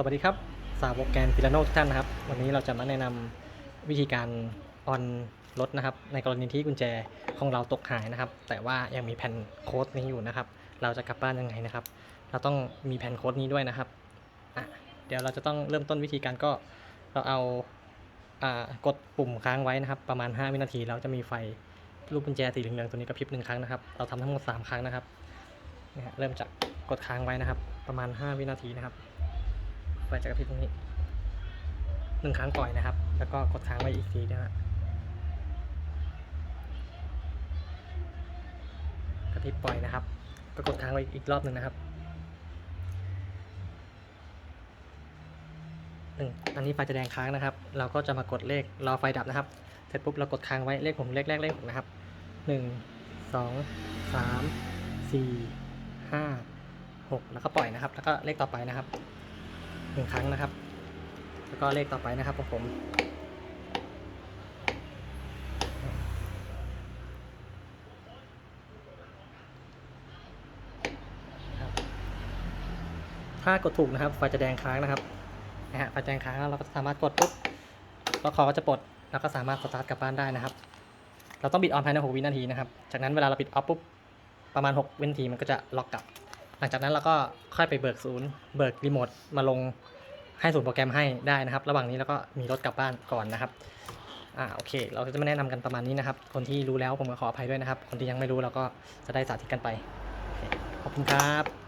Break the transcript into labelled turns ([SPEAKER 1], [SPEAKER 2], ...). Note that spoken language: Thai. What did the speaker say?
[SPEAKER 1] สวัสดีครับ สาวกแกนฟิลาโนทุกท่านนะครับ วันนี้เราจะมาแนะนำวิธีการออนรถนะครับ ในกรณีที่กุญแจของเราตกหายนะครับ แต่ว่ายังมีแผ่นโค้ดนี้อยู่นะครับ เราจะกลับบ้านยังไงนะครับ เราต้องมีแผ่นโค้ดนี้ด้วยนะครับเดี๋ยวเราจะต้องเริ่มต้นวิธีการก็เราเอาอากดปุ่มค้างไว้นะครับ ประมาณ 5 วินาที เราจะมีไฟรูปกุญแจสีเหลืองๆตัวนี้กระพริบหนึ่งครั้งนะครับ เราทำทั้งหมด3ครั้งนะครับเนี่ยเริ่มจากกดค้างไว้นะครับ ประมาณ 5 วินาทีนะครับ ไฟจะกระพริบตรงนี้หนึ่งครั้งปล่อยนะครับ แล้วก็กดค้างไว้อีกทีนะฮะกระพริบปล่อยนะครับก็กดค้างไว้อีกรอบหนึ่งนะครับหนึ่งอันนี้ไฟจะแดงค้างนะครับ เราก็จะมากดเลขรอไฟดับนะครับ เสร็จปุ๊บเรากดค้างไว้เลขผมเลขแรกเลขหกนะครับหนึ่งสองสามสี่ห้าหกแล้วก็ปล่อยนะครับ แล้วก็เลขต่อไปนะครับ นึ่งครั้งนะครับ แล้วก็เลขต่อไปนะครับของผมถ้ากดถูกนะครับไฟจะแดงค้างนะครับนะฮะไฟแดงค้างแล้วเราก็สามารถกดปุ๊บล็อกคอก็จะปลดแล้วก็สามารถสตาร์ทกลับบ้านได้นะครับ เราต้องบิดออนภายใน 6 วินาทีนะครับ จากนั้นเวลาเราปิดออฟปุ๊บประมาณ 6 วินาทีมันก็จะล็อกกลับ หลังจากนั้นเราก็ค่อยไปเบิกศูนย์เบิกรีโมทมาลงให้ศูนย์โปรแกรมให้ได้นะครับ ระหว่างนี้เราก็มีรถกลับบ้านก่อนนะครับอ่าโอเค เราจะมาแนะนำกันประมาณนี้นะครับ คนที่รู้แล้วผมก็ขออภัยด้วยนะครับ คนที่ยังไม่รู้เราก็จะได้สาธิตกันไปขอบคุณครับ